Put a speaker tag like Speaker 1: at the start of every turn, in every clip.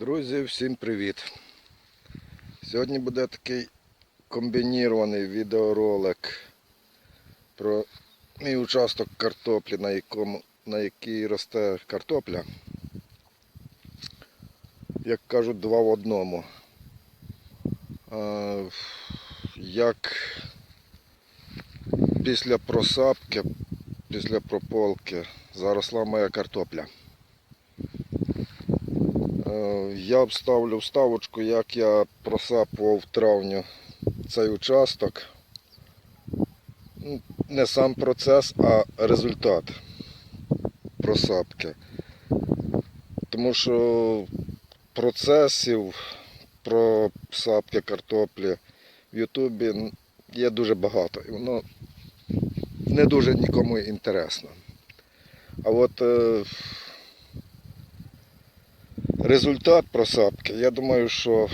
Speaker 1: Друзі, всім привіт! Сьогодні буде такий комбінірований відеоролик про мій участок картоплі, на, якому, на якій росте картопля. Як кажуть, два в одному. Як після просапки, після прополки заросла моя картопля. Е, Я обставлю вставочку, як я просапував в травню цей участок. Ну, Не сам процес, а результат просапки. Тому що процесів просапки картоплі в Ютубі є дуже багато. І воно не дуже нікому інтересно. А от е, результат просапки, я думаю, що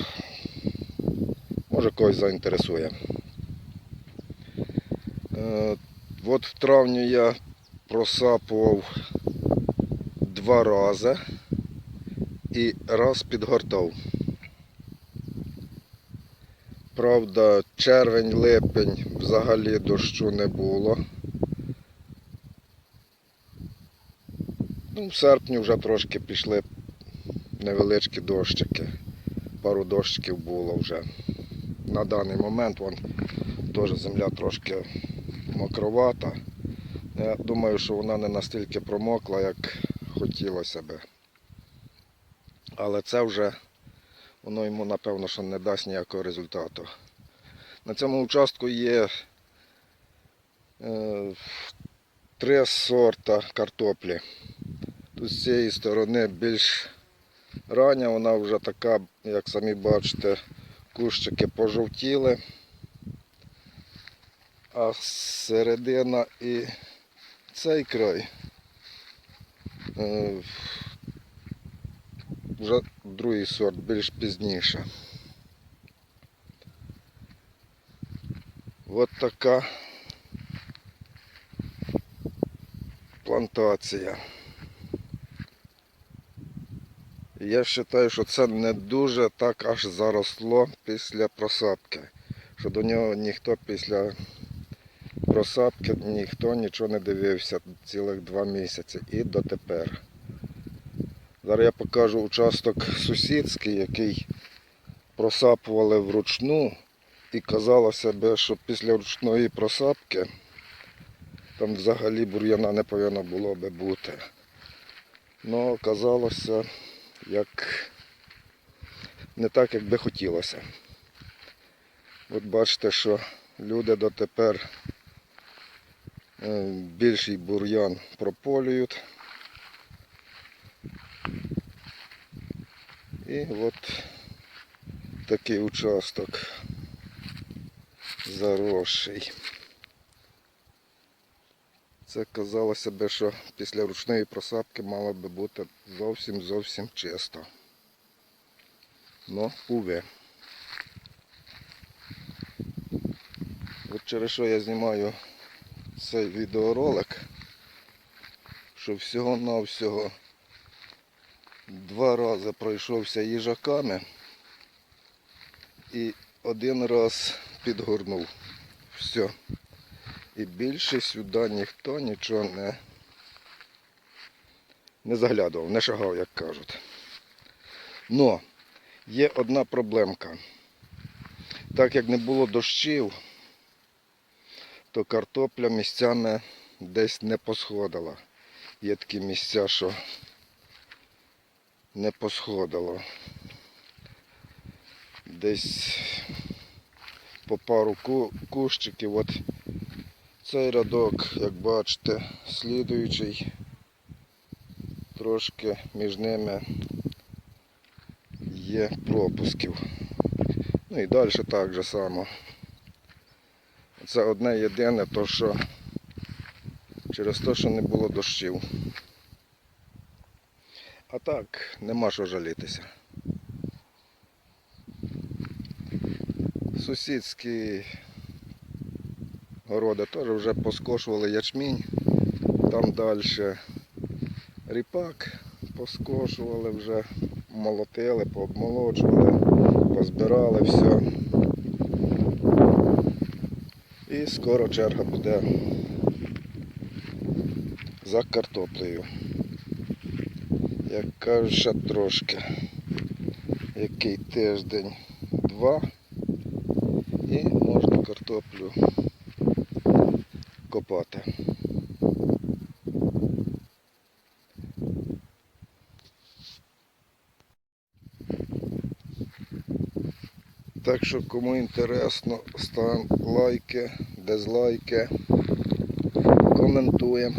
Speaker 1: може когось заінтересує. Е, От в травні я просапував два рази і раз підгортав. Правда, червень, липень взагалі дощу не було. Ну, в серпні вже трошки пішли невеличкі дощики. Пару дощиків було вже. На даний момент вон, теж земля трошки мокровата. Я думаю, що вона не настільки промокла, як хотілося би. Але це вже воно йому напевно що не дасть ніякого результату. На цьому участку є е, три сорта картоплі. Тут з цієї сторони більш рання, вона вже така, як самі бачите, кущики пожовтіли. А середина і цей край е, вже другий сорт, більш пізніше. От така плантація. І Я вважаю, що це не дуже так аж заросло після просапки. Що до нього ніхто після просапки ніхто нічого не дивився цілих два місяці і дотепер. Зараз я покажу участок сусідський, який просапували вручну і казалося би, що після ручної просапки там взагалі бур'яна не повинно було би бути. Ну, оказалося, як не так, як би хотілося. От бачите, що люди дотепер е, більший бур'ян прополюють. І от такий участок заросший. Це казалося би, що після ручної просапки мало би бути зовсім зовсім чисто. Ну, уве. От через що я знімаю цей відеоролик, що всього-навсього два рази пройшовся їжаками і один раз підгорнув. Все. І більше сюди ніхто нічого не, не заглядував, не шагав, як кажуть. Но є одна проблемка. Так як не було дощів, то картопля місцями десь не посходила. Є такі місця, що не посходило. Десь по пару кущиків. От цей рядок, як бачите, слідуючий, трошки між ними є пропусків. Ну і далі так же само. Це одне єдине, то що через те, що не було дощів. А так, нема що жалітися. Сусідські городи теж вже поскошували ячмінь, там далі ріпак поскошували вже, молотили, пообмолоджували, позбирали все. І скоро черга буде за картоплею. Як ще трошки. Який тиждень, два. І можна картоплю копати. Так що кому інтересно, ставимо лайки, дизлайки, коментуємо,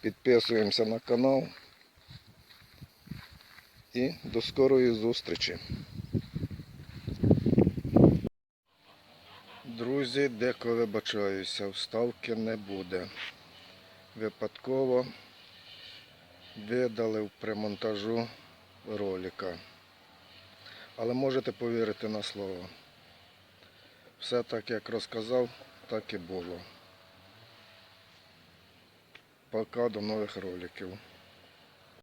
Speaker 1: підписуємося на канал і до скорої зустрічі. Друзі, деко вибачаюся, вставки не буде. Випадково видалив при монтажу ролика. Але можете повірити на слово. Все так, як розказав, так і було. Пока до нових роликів.